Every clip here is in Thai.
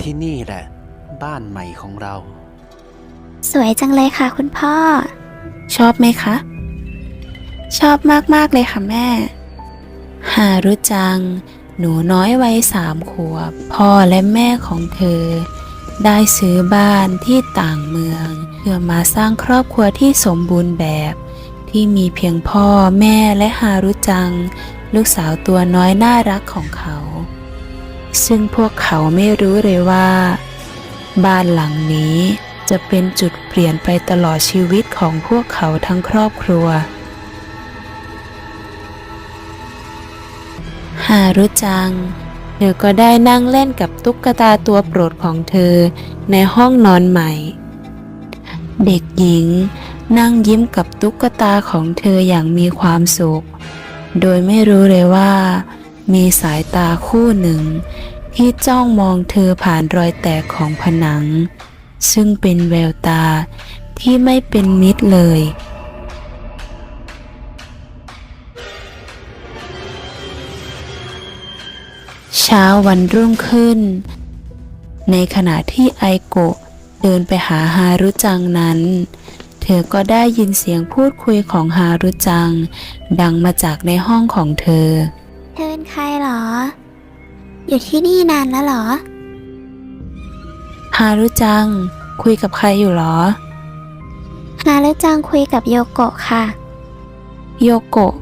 ที่นี่แหละ บ้านใหม่ของเรา สวยจังเลยค่ะ คุณพ่อ ชอบไหมคะ ชอบมาก ๆ เลยค่ะแม่หารุจัง หนูน้อยวัยสามขวบ พ่อและแม่ของเธอ ได้ซื้อบ้านที่ต่างเมือง เพื่อมาสร้างครอบครัวที่สมบูรณ์แบบ ที่มีเพียงพ่อแม่และฮารุจัง ลูกสาวตัวน้อยน่ารักของเขา ซึ่งพวกเขาไม่รู้เลยว่า บ้านหลังนี้จะเป็นจุดเปลี่ยนไปตลอดชีวิตของพวกเขาทั้งครอบครัวหารุจัง เธอก็ได้นั่งเล่นกับตุ๊กตาตัวโปรดของเธอในห้องนอนใหม่ เด็กหญิงนั่งยิ้มกับตุ๊กตาของเธออย่างมีความสุข โดยไม่รู้เลยว่า มีสายตาคู่หนึ่ง ที่จ้องมองเธอผ่านรอยแตกของผนัง ซึ่งเป็นแววตาที่ไม่เป็นมิตรเลย เช้าวันรุ่งขึ้น ในขณะที่ไอโกะเดินไปหาฮารุจังนั้น เธอก็ได้ยินเสียงพูดคุยของฮารุจัง ดังมาจากในห้องของเธอ เธอเป็นใครเหรอ อยู่ที่นี่นานแล้วเหรอ ฮารุจัง คุยกับใครอยู่หรอ ฮารุจังคุยกับโยโกะค่ะ โยโกะ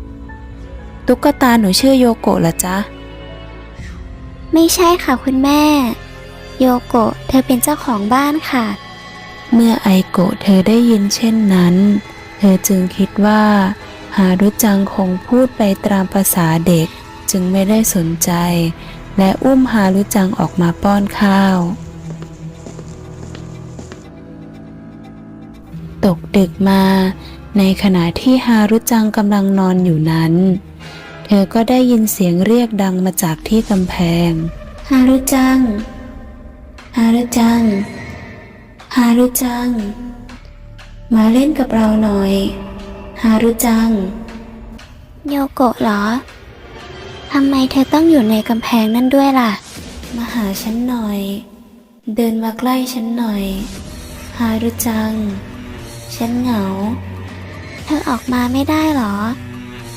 ตุ๊กตาหนูชื่อโยโกะเหรอจ๊ะ ไม่ใช่ค่ะคุณแม่ โยโกะเธอเป็นเจ้าของบ้านค่ะ เมื่อไอโกะเธอได้ยินเช่นนั้น เธอจึงคิดว่า ฮารุจังคงพูดไปตามภาษาเด็ก จึงไม่ได้สนใจ และอุ้มฮารุจังออกมาป้อนข้าว ตกดึกมา ในขณะที่ฮารุจังกำลังนอนอยู่นั้น เธอก็ได้ยินเสียงเรียกดังมาจากที่กำแพง ฮารุจัง ฮารุจัง ฮารุจัง มาเล่นกับเราหน่อย ฮารุจัง โยโกะเหรอ ทำไมเธอต้องอยู่ในกำแพงนั่นด้วยล่ะ มาหาฉันหน่อย เดินมาใกล้ฉันหน่อย ฮารุจัง ฉันเหงา เธอออกมาไม่ได้เหรอ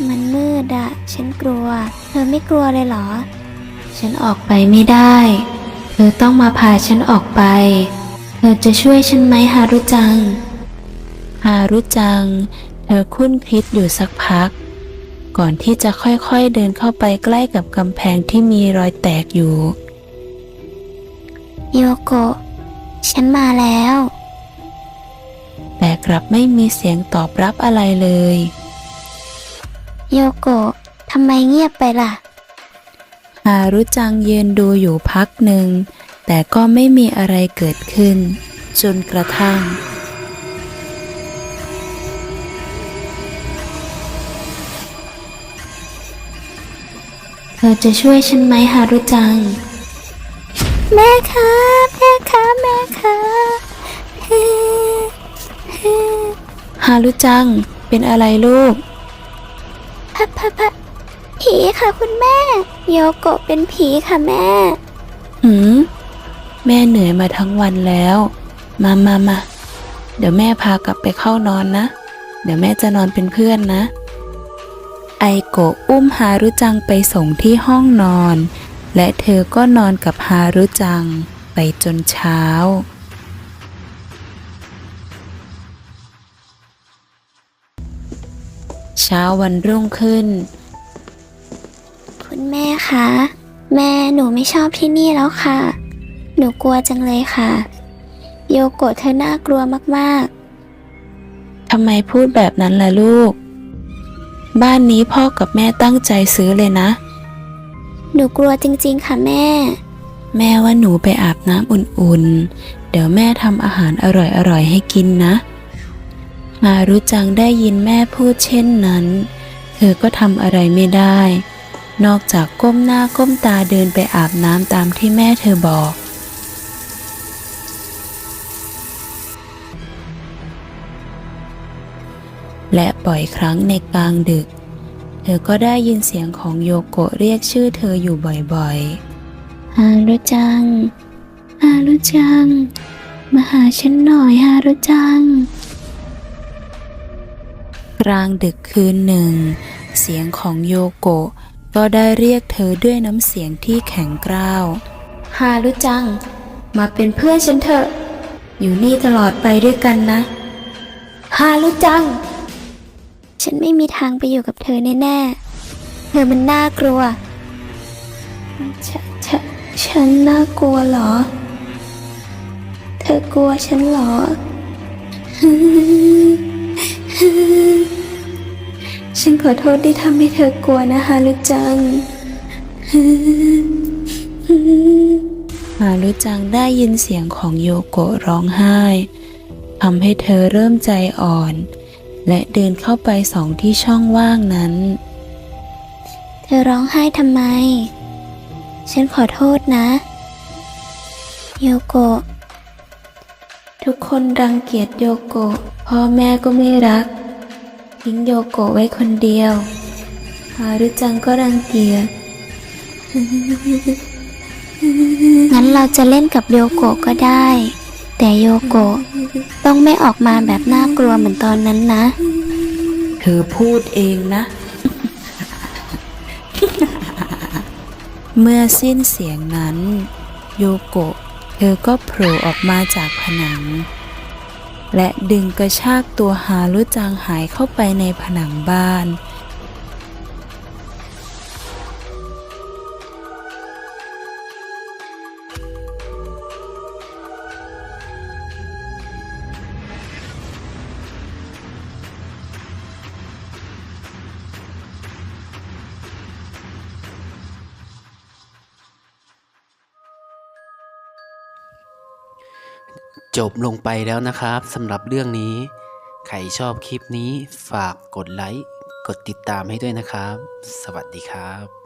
มันมืดอะฉันกลัว เธอไม่กลัวเลยเหรอ ฉันออกไปไม่ได้ เธอต้องมาพาฉันออกไป เธอจะช่วยฉันไหมฮารุจัง ฮารุจัง เธอคุ้นคิดอยู่สักพัก ก่อนที่จะค่อยๆเดินเข้าไปใกล้กับกำแพงที่มีรอยแตกอยู่ โยโกะ ฉันมาแล้ว แต่กลับไม่มีเสียงตอบรับอะไรเลย โยโกะทำไมเงียบไปล่ะ ฮารุจังยืนดูอยู่พักหนึ่ง แต่ก็ไม่มีอะไรเกิดขึ้น จนกระทั่ง ธอจะช่วยฉันไหมฮารุจัง แม่คะแม่คะแม่คะเฮ้เฮ้ฮารุจังเป็นอะไรลูกพะพะพะผีค่ะคุณแม่ โยโกะเป็นผีค่ะแม่ หืม แม่เหนื่อยมาทั้งวันแล้ว มามามาเดี๋ยวแม่พากลับไปเข้านอนนะ เดี๋ยวแม่จะนอนเป็นเพื่อนนะ ไอโกะอุ้มฮารุจังไปส่งที่ห้องนอน และเธอก็นอนกับฮารุจังไปจนเช้า เช้าวันรุ่งขึ้น คุณแม่คะ แม่หนูไม่ชอบที่นี่แล้วค่ะ หนูกลัวจังเลยค่ะ โยโกะเธอน่ากลัวมากทำไมพูดแบบนั้นล่ะลูก บ้านนี้พ่อกับแม่ตั้งใจซื้อเลยนะๆหนูกลัวจริงๆค่ะแม่ แม่ว่าหนูไปอาบน้ำอุ่นๆ เดี๋ยวแม่ทำอาหารอร่อยๆให้กินนะ มารุจังได้ยินแม่พูดเช่นนั้น เธอก็ทำอะไรไม่ได้ นอกจากก้มหน้าก้มตาเดินไปอาบน้ำตามที่แม่เธอบอก และบ่อยครั้งในกลางดึก เธอก็ได้ยินเสียงของโยโกะเรียกชื่อเธออยู่บ่อยๆ ฮารุจังฮฮารุจัง มาหาฉันหน่อยฮารุจัง กลางดึกคืนหนึ่ง เสียงของโยโกะก็ได้เรียกเธอด้วยน้ำเสียงที่แข็งกร้าว ฮารุจัง มาเป็นเพื่อนฉันเถอะ อยู่นี่ตลอดไปด้วยกันนะ ฮารุจัง ฉันไม่มีทางไปอยู่กับเธอแน่ๆ เธอมันน่ากลัวฉนฉนฉันน่ากลัวเหรอ เธอกลัวฉันเหรอ ฉันขอโทษที่ทำให้เธอกลัวนะฮารุจัง ฮารุจังได้ยินเสียงของโยโกะร้องไห้ทำให้เธอเริ่มใจอ่อน และเดินเข้าไปสองที่ช่องว่างนั้น เธอร้องไห้ทำไม ฉันขอโทษนะโยโกะทุกคนรังเกียจโยโกะพ่อแม่ก็ไม่รัก ทิ้งโยโกะไว้คนเดียว ฮารุจังก็รังเกียจ งั้นเราจะเล่นกับโยโกะก็ได้ แต่โยโกะต้องไม่ออกมาแบบน่ากลัวเหมือนตอนนั้นนะ เธอพูดเองนะ เมื่อสิ้นเสียงนั้น โยโกะเธอก็โผล่ออกมาจากผนัง และดึงกระชากตัวฮารุจังหายเข้าไปในผนังบ้าน จบลงไปแล้วนะครับสำหรับเรื่องนี้ ใครชอบคลิปนี้ฝากกดไลค์ กดติดตามให้ด้วยนะครับ สวัสดีครับ